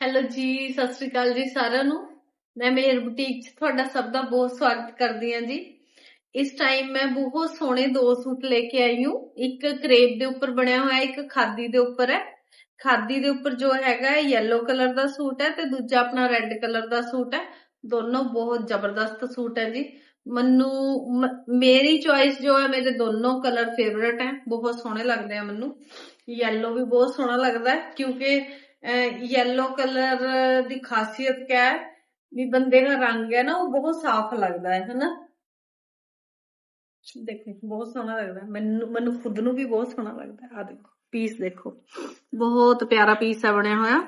Hello ਜੀ, ਸਤਿ ਸ੍ਰੀ ਅਕਾਲ ਜੀ ਸਾਰਿਆਂ ਨੂੰ। ਮੈਂ ਮੇਰ ਬੁਟੀਕ 'ਚ ਤੁਹਾਡਾ ਸਭ ਦਾ ਬਹੁਤ ਸਵਾਗਤ ਕਰਦੀ ਹਾਂ ਜੀ। ਇਸ ਟਾਈਮ ਮੈਂ ਬਹੁਤ ਸੋਹਣੇ ਦੋ ਸੂਟ ਲੈ ਕੇ ਆਈ ਹਾਂ। ਇੱਕ ਕਰੇਪ ਦੇ ਉੱਪਰ ਬਣਿਆ ਹੋਇਆ, ਇੱਕ ਖਾਦੀ ਦੇ ਉੱਪਰ ਹੈ। ਖਾਦੀ ਦੇ ਉੱਪਰ ਜੋ ਹੈਗਾ ਯੈਲੋ ਕਲਰ ਦਾ ਸੂਟ ਹੈ ਤੇ ਦੂਜਾ ਆਪਣਾ ਰੈੱਡ ਕਲਰ ਦਾ ਸੂਟ ਹੈ। ਦੋਨੋਂ ਬਹੁਤ ਜ਼ਬਰਦਸਤ ਸੂਟ ਹੈ ਜੀ। ਮੈਨੂੰ ਮੇਰੀ ਚੁਆਇਸ ਜੋ ਹੈ, ਮੇਰੇ ਦੋਨੋਂ ਕਲਰ ਫੇਵਰਟ ਹੈ। ਬਹੁਤ ਸੋਹਣੇ ਲੱਗਦੇ ਆ ਮੈਨੂੰ। ਯੈਲੋ ਵੀ ਬਹੁਤ ਸੋਹਣਾ ਲੱਗਦਾ ਹੈ, ਕਿਉਂਕਿ ਯੈਲੋ ਕਲਰ ਦੀ ਖਾਸੀਅਤ ਕਿਆ ਹੈ? ਵੀ ਬੰਦੇ ਦਾ ਰੰਗ ਹੈ ਨਾ ਉਹ ਬਹੁਤ ਸਾਫ਼ ਲੱਗਦਾ ਹੈ ਹਨਾ? ਦੇਖੋ ਬਹੁਤ ਸੋਹਣਾ ਲੱਗਦਾ। ਮੈਨੂੰ ਮੈਨੂੰ ਖੁਦ ਨੂੰ ਵੀ ਬਹੁਤ ਸੋਹਣਾ ਲੱਗਦਾ ਆ ਦੇਖੋ ਪੀਸ ਦੇਖੋ। ਬਹੁਤ ਪਿਆਰਾ ਪੀਸ ਹੈ ਬਣਿਆ ਹੋਇਆ।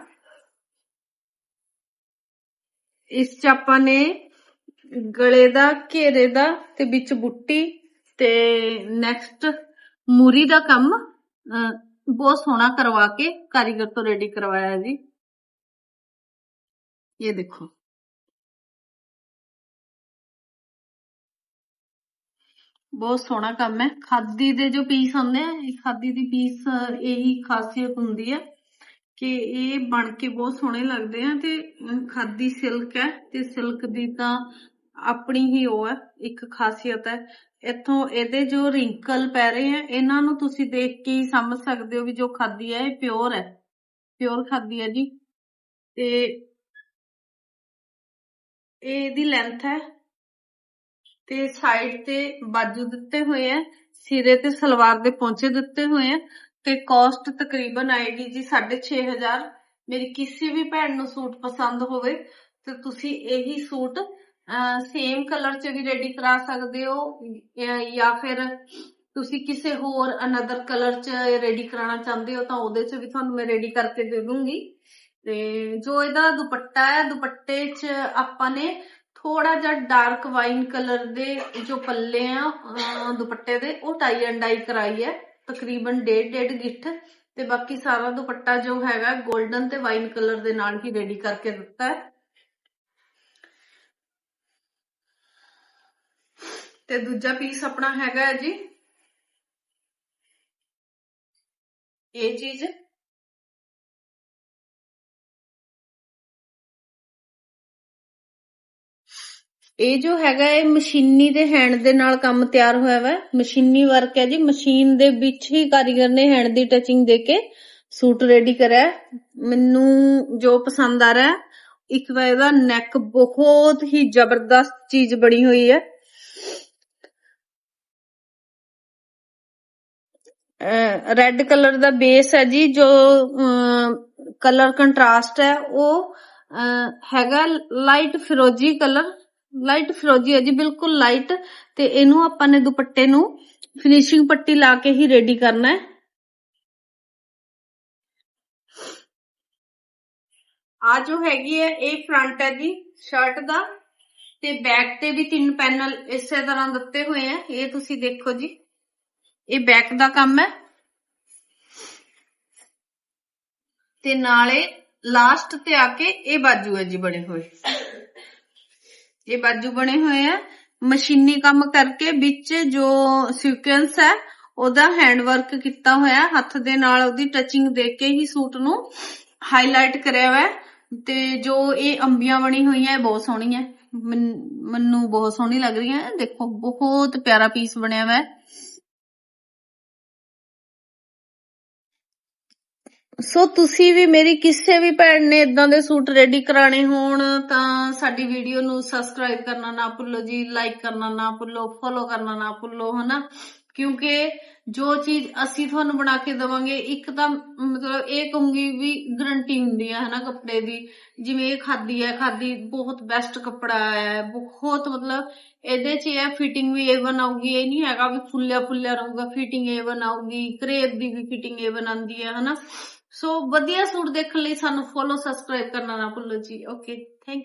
ਇਸ ਚ ਆਪਾਂ ਨੇ ਗਲੇ ਦਾ ਘੇਰੇ ਦਾ ਤੇ ਵਿੱਚ ਬੁੱਟੀ ਤੇ ਨੈਕਸਟ ਮੂਰੀ ਦਾ ਕੰਮ ਅਹ, ਬਹੁਤ ਸੋਹਣਾ ਕਰਵਾ ਕੇ ਕਾਰੀਗਰ ਤੋਂ ਰੈਡੀ ਕਰਵਾਇਆ ਜੀ। ਇਹ ਦੇਖੋ। ਬਹੁਤ ਸੋਹਣਾ ਕੰਮ ਹੈ। ਖਾਦੀ ਦੇ ਜੋ ਪੀਸ ਹੁੰਦੇ ਆ ਖਾਦੀ ਦੀ ਪੀਸ ਇਹੀ ਖਾਸੀਅਤ ਹੁੰਦੀ ਹੈ ਕਿ ਇਹ ਬਣ ਕੇ ਬਹੁਤ ਸੋਹਣੇ ਲੱਗਦੇ ਆ ਤੇ ਖਾਦੀ ਸਿਲਕ ਹੈ ਤੇ ਸਿਲਕ ਦੀ ਤਾਂ ਆਪਣੀ ਹੀ ਉਹ ਹੈ, ਇੱਕ ਖਾਸੀਅਤ ਹੈ। ਇੱਥੋਂ ਇਹਦੇ ਜੋ ਰਿੰਕਲ ਪੈ ਰਹੇ ਆ, ਇਹਨਾਂ ਨੂੰ ਤੁਸੀਂ ਦੇਖ ਕੇ ਹੀ ਸਮਝ ਸਕਦੇ ਹੋ ਵੀ ਜੋ ਖਾਦੀ ਹੈ ਇਹ ਪਿਓਰ ਹੈ। ਪਿਓਰ ਖਾਦੀ ਹੈ ਜੀ। ਤੇ ਇਹ ਇਹਦੀ ਲੈਂਥ ਹੈ ਤੇ ਸਾਈਡ ਤੇ ਬਾਜੂ ਦਿੱਤੇ ਹੋਏ ਆ, ਸਿਰੇ ਤੇ ਸਲਵਾਰ ਦੇ ਪੌਂਚੇ ਦਿੱਤੇ ਹੋਏ ਆ ਤੇ ਕਾਸਟ ਤਕਰੀਬਨ ਆਏਗੀ ਜੀ 6500 ਮੇਰੀ ਕਿਸੇ ਵੀ ਭੈਣ ਨੂੰ ਸੂਟ ਪਸੰਦ ਹੋਵੇ, ਤੇ ਤੁਸੀਂ ਇਹੀ ਸੂਟ ਸੇਮ ਕਲਰ ਚ ਵੀ ਰੈਡੀ ਕਰਾ ਸਕਦੇ ਹੋ, ਜਾਂ- ਫਿਰ ਤੁਸੀਂ ਕਿਸੇ ਹੋਰ ਅਨਦਰ ਕਲਰ ਚ ਰੈਡੀ ਕਰਾਉਣਾ ਚਾਹੁੰਦੇ ਹੋ ਤਾਂ ਉਹਦੇ ਚ ਵੀ ਤੁਹਾਨੂੰ ਮੈਂ ਰੈਡੀ ਕਰਕੇ ਦੇ ਦੂੰਗੀ। ਤੇ ਜੋ ਇਹਦਾ ਦੁਪੱਟਾ ਹੈ, ਦੁਪੱਟੇ 'ਚ ਆਪਾਂ ਨੇ ਥੋੜਾ ਜਿਹਾ ਡਾਰਕ ਵਾਈਨ ਕਲਰ ਦੇ ਜੋ ਪੱਲੇ ਆ ਦੁਪੱਟੇ ਦੇ, ਉਹ ਟਾਈ ਐਂਡ ਡਾਈ ਕਰਾਈ ਹੈ, ਤਕਰੀਬਨ ਡੇਢ ਡੇਢ ਗਿੱਠ। ਤੇ ਬਾਕੀ ਸਾਰਾ ਦੁਪੱਟਾ ਜੋ ਹੈਗਾ 골ਡਨ ਤੇ ਵਾਈਨ ਕਲਰ ਦੇ ਨਾਲ ਹੀ ਰੈਡੀ ਕਰਕੇ ਦਿੱਤਾ ਹੈ। ਤੇ ਦੂਜਾ ਪੀਸ ਆਪਣਾ ਹੈਗਾ ਹੈ ਜੀ। ਇਹ ਚੀਜ਼। ਇਹ ਜੋ ਹੈਗਾ ਇਹ ਮਸ਼ੀਨੀ ਦੇ ਹੈਂਡ ਦੇ ਨਾਲ ਕੰਮ ਤਿਆਰ ਹੋਇਆ ਵਾ। ਮਸ਼ੀਨੀ ਵਰਕ ਹੈ ਜੀ। ਮਸ਼ੀਨ ਦੇ ਵਿੱਚ ਹੀ ਕਾਰੀਗਰ ਨੇ ਹੈਂਡ ਦੀ ਟਚਿੰਗ ਦੇ ਕੇ ਸੂਟ ਰੈਡੀ ਕਰਿਆ ਮੈਨੂੰ ਜੋ ਪਸੰਦ ਆ ਰਿਹਾ ਇੱਕ ਵਾਰ ਇਹਦਾ ਨੈਕ ਬਹੁਤ ਹੀ ਜ਼ਬਰਦਸਤ ਚੀਜ਼ ਬਣੀ ਹੋਈ ਹੈ। ਰੈੱਡ ਕਲਰ ਦਾ ਬੇਸ ਹੈ ਜੀ, ਜੋ ਕਲਰ ਕੰਟਰਾਸਟ ਹੈ, ਉਹ ਹੈਗਾ ਲਾਈਟ ਫਿਰੋਜੀ ਕਲਰ ਲਾਈਟ ਫਿਰੋਜੀ ਹੈ ਜੀ, ਬਿਲਕੁਲ ਲਾਈਟ ਤੇ ਇਹਨੂੰ ਆਪਾਂ ਨੇ ਦੁਪੱਟੇ ਨੂੰ ਫਿਨਿਸ਼ਿੰਗ ਪੱਟੀ ਲਾ ਕੇ ਹੀ ਰੈਡੀ ਕਰਨਾ ਹੈ। ਆ ਜੋ ਹੈਗੀ ਹੈ, ਇਹ ਫਰੰਟ ਹੈ ਜੀ ਸ਼ਰਟ ਦਾ, ਤੇ ਬੈਕ ਤੇ ਵੀ ਤਿੰਨ ਪੈਨਲ ਇਸੇ ਤਰ੍ਹਾਂ ਦਿੱਤੇ ਹੋਏ ਆ ਇਹ ਤੁਸੀਂ ਦੇਖੋ ਜੀ। ਇਹ ਬੈਕ ਦਾ ਕੰਮ ਹੈ। ਤੇ ਨਾਲੇ ਲਾਸਟ ਤੇ ਆ ਕੇ ਇਹ ਬਾਜੂ ਹੈ ਜੀ ਬਣੇ ਹੋਏ। ਇਹ ਬਾਜੂ ਬਣੇ ਹੋਏ ਆ। ਮਸ਼ੀਨੀ ਕੰਮ ਕਰਕੇ ਵਿੱਚ ਜੋ ਸੀਕੁਐਂਸ ਹੈ, ਉਹਦਾ ਹੈਂਡ ਵਰਕ ਕੀਤਾ ਹੋਇਆ ਹੱਥ ਦੇ ਨਾਲ ਉਹਦੀ ਟਚਿੰਗ ਦੇ ਕੇ ਹੀ ਸੂਟ ਨੂੰ ਹਾਈਲਾਈਟ ਕਰਿਆ ਹੋਇਆ ਤੇ ਜੋ ਇਹ ਅੰਬੀਆਂ ਬਣੀ ਹੋਈਆਂ, ਇਹ ਬਹੁਤ ਸੋਹਣੀ ਹੈ। ਮੈਨੂੰ ਬਹੁਤ ਸੋਹਣੀ ਲੱਗ ਰਹੀ ਹੈ ਦੇਖੋ, ਬਹੁਤ ਪਿਆਰਾ ਪੀਸ ਬਣਿਆ ਹੋਇਆ ਹੈ। ਸੋ ਤੁਸੀਂ ਵੀ ਮੇਰੀ ਕਿਸੇ ਵੀ ਭੈਣ ਨੇ ਇਦਾਂ ਦੇ ਸੂਟ ਰੈਡੀ ਕਰਾਣੇ ਹੋਣ, ਤਾਂ ਸਾਡੀ ਵੀਡੀਓ ਨੂੰ ਸਬਸਕ੍ਰਾਈਬ ਕਰਨਾ ਨਾ ਭੁੱਲੋ ਜੀ ਲਾਈਕ ਕਰਨਾ ਨਾ ਭੁੱਲੋ ਫੋਲੋ ਕਰਨਾ ਨਾ ਭੁੱਲੋ, ਹਨਾ? ਕਿਉਂਕਿ ਜੋ ਚੀਜ਼ ਅਸੀਂ ਤੁਹਾਨੂੰ ਬਣਾ ਕੇ ਦਵਾਂਗੇ, ਇੱਕ ਤਾਂ ਮਤਲਬ ਇਹ ਕਹੂੰਗੀ ਵੀ ਗਰੰਟੀ ਹੁੰਦੀ ਹੈ ਹਨਾ, ਕੱਪੜੇ ਦੀ। ਜਿਵੇਂ ਇਹ ਖਾਦੀ ਹੈ ਖਾਦੀ ਬਹੁਤ ਬੈਸਟ ਕੱਪੜਾ ਹੈ, ਬਹੁਤ ਮਤਲਬ ਇਹਦੇ 'ਚ ਇਹ ਫਿਟਿੰਗ ਵੀ ਏਵਨ ਆਊਗੀ ਇਹ ਨਹੀਂ ਹੈਗਾ ਵੀ ਫੁੱਲਿਆ ਫੁੱਲਿਆ ਰਹੂਗਾ ਫਿਟਿੰਗ ਏਵਨ ਆਊਗੀ ਕਰੇਪ ਦੀ ਵੀ ਫਿਟਿੰਗ ਏਵਨ ਆਉਂਦੀ ਹੈ, ਹਨਾ। ਸੋ ਵਧੀਆ ਸੂਟ ਦੇਖਣ ਲਈ ਸਾਨੂੰ ਫੋਲੋ ਸਬਸਕ੍ਰਾਈਬ ਕਰਨਾ ਨਾ ਭੁੱਲੋ ਜੀ। Okay thank